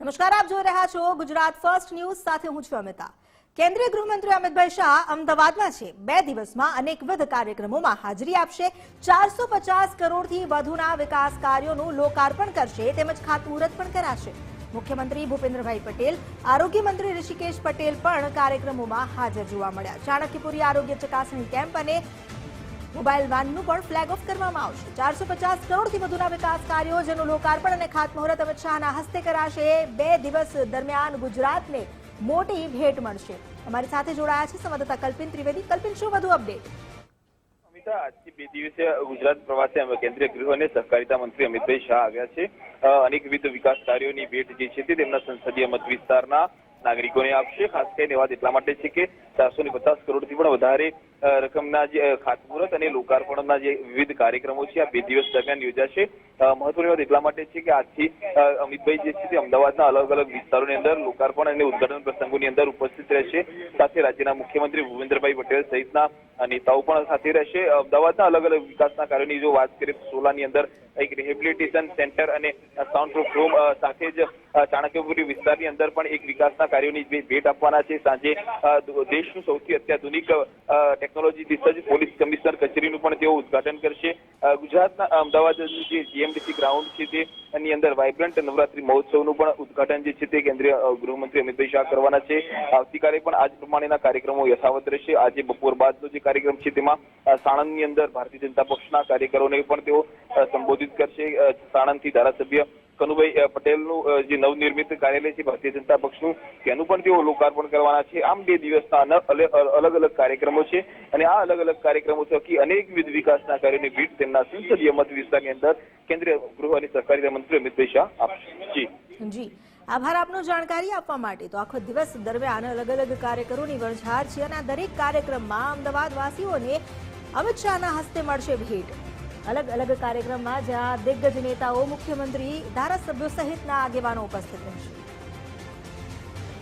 નમસ્કાર, આપ જોઈ રહ્યા છો ગુજરાત ફર્સ્ટ ન્યૂઝ સાથે હું છું અમિતા. કેન્દ્રીય ગૃહમંત્રી અમિતભાઈ શાહ અમદાવાદમાં છે. બે દિવસમાં અનેકવિધ કાર્યક્રમોમાં હાજરી આપશે. ચારસો પચાસ કરોડથી વધુના વિકાસ કાર્યોનું લોકાર્પણ કરશે, તેમજ ખાતમુહૂર્ત પણ કરાશે. મુખ્યમંત્રી ભૂપેન્દ્રભાઈ પટેલ, આરોગ્ય મંત્રી ઋષિકેશ પટેલ પણ કાર્યક્રમોમાં હાજર જોવા મળ્યા. ચાણક્યપુરી આરોગ્ય ચકાસણી કેમ્પ અને મોબાઈલ વાનનું પણ ફ્લેગ ઓફ કરવામાં આવશે. ચારસો પચાસ કરોડથી વધુના વિકાસ કાર્યો, જેનું લોકાર્પણ અને ખાતમુહૂર્ત અમિત શાહના હસ્તે કરાશે. બે દિવસ દરમિયાન ગુજરાતને મોટી ભેટ મળશે. અમારી સાથે જોડાયા છે સંવાદદાતા કલ્પિન ત્રિવેદી. કલ્પિન, શું વધુ અપડેટ આજથી બે દિવસે ગુજરાત પ્રવાસે કેન્દ્રીય ગૃહ અને સહકારિતા મંત્રી અમિતભાઈ શાહ આવ્યા છે. અનેકવિધ વિકાસ કાર્યોની ભેટ જે છે તે તેમના સંસદીય મત વિસ્તારના નાગરિકોને આપશે. ખાસ કરીને વાત એટલા માટે છે કે ચારસો ને પચાસ કરોડથી પણ વધારે રકમના જે ખાતમુહૂર્ત અને લોકાર્પણના જે વિવિધ કાર્યક્રમો છે, આ બે દિવસ દરમિયાન યોજાશે મહત્વની વાત એટલા માટે છે કે આજથી અમિતભાઈ જે છે તે અમદાવાદના અલગ અલગ વિસ્તારોની અંદર લોકાર્પણ અને ઉદઘાટન પ્રસંગોની અંદર ઉપસ્થિત રહેશે. સાથે રાજ્યના મુખ્યમંત્રી ભૂપેન્દ્રભાઈ પટેલ સહિતના નેતાઓ પણ સાથે રહેશે. અમદાવાદના અલગ અલગ વિકાસના કાર્યોની જો વાત કરીએ સોલાની અંદર એક રિહેબિલિટેશન સેન્ટર અને સાઉન્ડ પ્રૂફ રૂમ સાથે જ ચાણક્યપુરી વિસ્તારની અંદર પણ એક વિકાસના કાર્યોની ભેટ આપવાના છે. સાંજે દેશનું સૌથી અત્યાધુનિક ટેકનોલોજીથી સજ્જ પોલીસ કમિશનર કચેરીનું પણ તેઓ ઉદઘાટન કરશે. ગુજરાતના અમદાવાદનું જે જીએમડીસી ગ્રાઉન્ડ છે તે, એની અંદર વાઇબ્રન્ટ નવરાત્રી મહોત્સવનું પણ ઉદઘાટન જે છે તે કેન્દ્રીય ગૃહમંત્રી અમિતભાઈ શાહ કરવાના છે. આવતીકાલે પણ આજ પ્રમાણેના કાર્યક્રમો યથાવત રહેશે. આજે બપોર બાદનો જે કાર્યક્રમ છે તેમાં સાણંદની અંદર ભારતીય જનતા પક્ષના કાર્યકરોને પણ તેઓ સંબોધિત કરશે. સાણંદથી ધારાસભ્ય કનુભાઈ પટેલનું જે નવનિર્મિત કાર્યાલય છે ભારતીય જનતા પક્ષનું, તેનું પણ તેઓ લોકાર્પણ કરવાના છે. આમ બે દિવસના અલગ અલગ કાર્યક્રમો છે અને આ અલગ અલગ કાર્યક્રમો થકી અનેકવિધ વિકાસના કાર્યોની ભીટ તેમના સંસદીય મત વિસ્તારની અંદર કેન્દ્રીય ગૃહ અને સહકારિતા મંત્રી અમિત શાહ આપશે. જી. જી. આભાર આપનો જાણકારી આપવા માટે. તો આખો દિવસ દરમિયાન અલગ અલગ કાર્યકરોની વણઝાર છે અને આ દરેક કાર્યક્રમમાં અમદાવાદ વાસીઓને અમિત શાહના હસ્તે મળશે ભેટ. અલગ અલગ કાર્યક્રમમાં જ્યાં દિગ્ગજ નેતાઓ મુખ્યમંત્રી ધારાસભ્યો સહિતના આગેવાનો ઉપસ્થિત રહેશે.